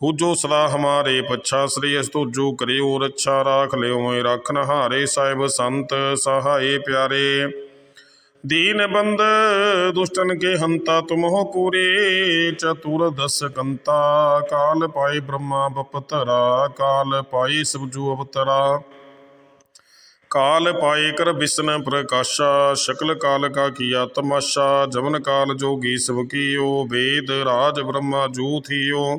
ਹੂਜੋ ਸਦਾ ਹਮਾਰੇ ਪੱਛਾ ਸ੍ਰੀ ਅਸ ਜੋ ਕਰਿਓ ਰੱਛਾ ਰਾਖ ਲਿਓ ਮੈਂ ਰੱਖਨ ਹਾਰੇ ਸਾਹਿਬ ਸੰਤ ਸਹਾਏ ਪਿਆਰੇ ਦੀਨ ਬੰਦ ਦੁਸ਼ਟਨ ਕੇ ਹੰਤਾ ਤੁਮ ਹੋ ਪੂਰੇ ਚਤੁਰ ਦਸ ਕੰਤਾ ਕਾਲ ਪਾਈ ਬ੍ਰਹਮਾ ਬਪਤਰਾ ਕਾਲ ਪਾਈ ਸਬਜੂ ਅਵਤਰਾ ਕਾਲ ਪਾਏ ਕਰ ਬਿਸਨ ਪ੍ਰਕਾਸ਼ਾ ਸ਼ਕਲ ਕਾਲ ਕਾ ਕੀਆ ਤਮਾਸ਼ਾ ਜਮਨ ਕਾਲ ਜੋਗੀ ਸਭ ਕੀਓ ਵੇਦ ਰਾਜ ਬ੍ਰਹਮਾ ਜੂ ਥੀਓ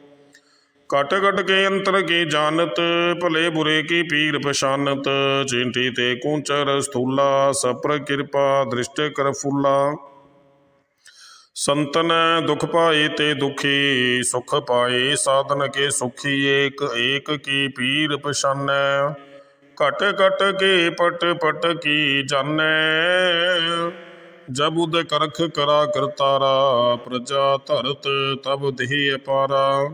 ਕਟ ਕਟ ਕੇ ਅੰਤਰ ਕੀ ਜਾਣਤ, ਭਲੇ ਬੁਰੇ ਕੀ ਪੀਰ ਪਛਾਨਤ। ਚਿੰਟੀ ਤੇ ਕੂੰਚਰ ਸਥੂਲਾ, ਸਪਰ ਕਿਰਪਾ ਦ੍ਰਿਸ਼ਟ ਕਰ ਫੁੱਲਾ। ਸੰਤਨ ਦੁਖ ਪਾਏ ਤੇ ਦੁਖੀ, ਸੁਖ ਪਾਏ ਸਾਧਨ ਕੇ ਸੁਖੀ ਏਕ ਏਕ ਕੀ ਪੀਰ ਪਛਾਨੈ। ਘਟ ਘਟ ਕੇ ਪਟ ਪਟ ਕੀ ਜਾਣੈ। ਜਬ ਉਦ ਕਰਖ ਕਰਾ ਕਰਤਾਰਾ, ਪ੍ਰਜਾ ਧਰਤ ਤਬ ਦੇਹ ਅਪਾਰਾ।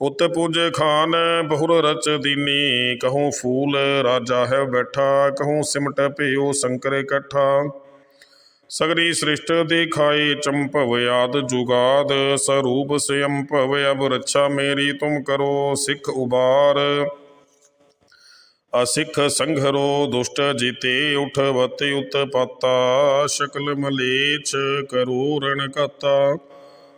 ਉਤ ਪੁਜ ਖਾਨ ਬਹੁਰ ਰਚ ਦੀਨੀ, ਕਹੂੰ ਫੂਲ ਰਾਜਾ ਹੈ ਬੈਠਾ, ਕਹੂੰ ਸਿਮਟ ਭਿਓ ਸ਼ੰਕਰ ਇਕੱਠਾ ਸਗਰੀ ਸ੍ਰਿਸ਼ਟ ਦਿਖਾਈ ਚੰਪਵ ਆਦ ਜੁਗਾਦ, ਸਰੂਪ ਸਯੰ ਭਵ ਅਬ ਰੱਛਾ ਮੇਰੀ ਤੁਮ ਕਰੋ ਸਿੱਖ ਉਬਾਰ। ਅਸਿੱਖ ਸੰਘਰੋ ਦੁਸ਼ਟ ਜੀਤੇ ਉਠ ਬਤੇ ਉਤਪਾਤਾ, ਸ਼ਕਲ ਮਲੇਛ ਕਰੋ ਰਣ ਕਤਾ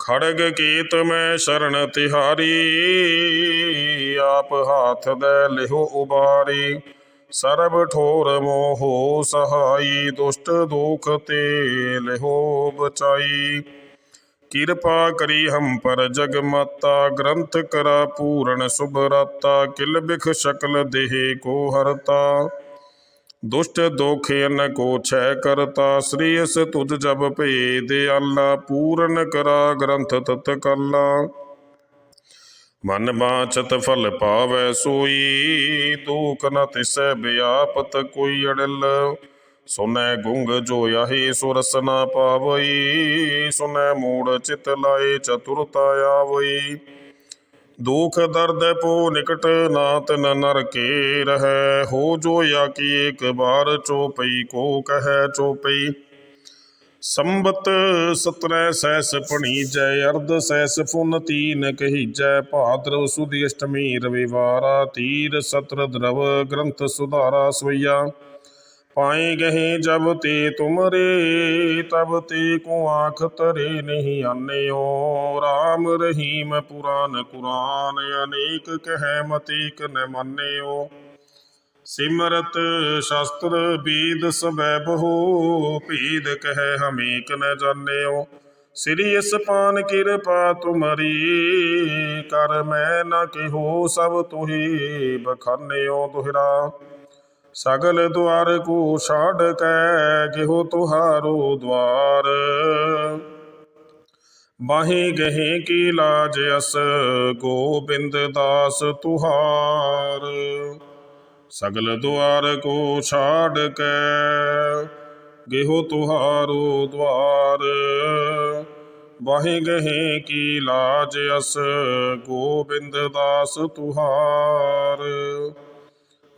ਖੜਗ ਕੀਤ ਮੈਂ ਸ਼ਰਨ ਤਿਹਾਰੀ, ਆਪ ਹਾਥ ਦੇ ਲਿਹੋ ਉਬਾਰੀ। ਸਰਬ ਠੋਰ ਮੋਹ ਸਹਾਈ, ਦੁਸ਼ਟ ਦੁਖ ਤੇ ਲਿਹੋ ਬਚਾਈ। ਕਿਰਪਾ ਕਰੀ ਹਮ ਪਰ ਜਗ ਮਾਤਾ ਗ੍ਰੰਥ ਕਰਾ ਪੂਰਨ ਸ਼ੁਭਰਾਤਾ, ਕਿਲ ਬਿਖ ਸ਼ਕਲ ਦੇਹ ਕੋ ਹਰਤਾ। ਦੁਸ਼ਟ ਦੋਖ ਅਨ ਕੋ ਛੈ ਕਰਤਾ, ਸ੍ਰੀ ਅਸ ਤੁਧ ਜਬ ਭੇਦ ਆਲਾ, ਪੂਰਨ ਕਰਾ ਗ੍ਰੰਥ ਤਤ ਕਲਾ। ਮਨ ਬਾਚਤ ਫਲ ਪਾਵੈ ਸੋਈ, ਦੂਖ ਨ ਤਿਸੈ ਬਿਆਪਤ ਕੋਈ ਅੜਲ। ਸੁਨੈ ਗੁੰਗ ਜੋ ਆਹੀ ਸੁਰਸ ਨਾ ਪਾਵਈ, ਸੁਨੈ ਮੂੜ ਚਿਤ ਲਾਏ ਚਤੁਰਤਾ ਆਵਈ। ਦੁਖ ਦਰਦ ਪੋ ਨਿਕਟ ਨਾਤ ਨ ਨਰਕੇ ਰਹੈ। ਹੋ ਜੋ ਯਾ ਕੀ ਇੱਕ ਬਾਰ ਚੋਪਈ ਕੋ ਕਹੈ ਚੋਪਈ। ਸੰਬਤ ਸਤਰੈ ਸੈਸ ਪਣੀਜੈ ਅਰਧ ਸੈਸ ਫੁਨ ਤੀਨ ਕਹੀਜੈ। ਭਾਦਰਵ ਸੁਦੀ ਅਸ਼ਟਮੀ ਰਵਿਵਾਰਾ ਤੀਰ ਸਤਰ ਦਰਵ ਗ੍ਰੰਥ ਸੁਧਾਰਾ ਸਵਈਆ। ਪਾਏ ਗਏ ਜਬ ਤੇ ਤੁਮਰੇ, ਤਬ ਤੇ ਕੋ ਆਖ ਤਰੇ ਨਹੀਂ ਆਨਿਓ। RAM ਰਹੀਮ ਪੁਰਾਨ ਕੁਰਾਨ, ਅਨੇਕ ਕਹਿ ਮਤੀਕ ਨ ਮੰਨਿਓ। ਸਿਮਰਤ ਸ਼ਾਸਤਰ ਬੀਦ ਸਬੈ ਬਹੁ, ਭੀਦ ਕਹਿ ਹਮੇਕ ਨ ਜਾਣਿਓ। ਸ੍ਰੀ ਅਸਪਾਨ ਕਿਰਪਾ ਤੁਮਰੀ, ਕਰ ਮੈਂ ਨ ਕਿਹੋ ਸਭ ਤੁਹੀ ਬਖਾਨਿਓ ਦੁਹਰਾ। ਸਗਲ ਦੁਆਰ ਕੋ ਛਾੜ ਕੈ ਕਿਹੋ ਤੁਹਾਰੋ ਦਵਾਰ। ਬਾਹੇ ਗਹੇ ਕੀ ਲਾਜ ਅਸ ਗੋਬਿੰਦ ਦਾਸ ਤੁਹਾਰ। ਸਗਲ ਦੁਆਰ ਕੋ ਛਾੜ ਕੈ ਗੇਹੋ ਤੁਹਾਰੋ ਦਵਾਰ। ਬਾਹੇ ਗਹੇ ਕੀ ਲਾਜ ਅਸ ਗੋਬਿੰਦ ਦਾਸ ਤੁਹਾਰ।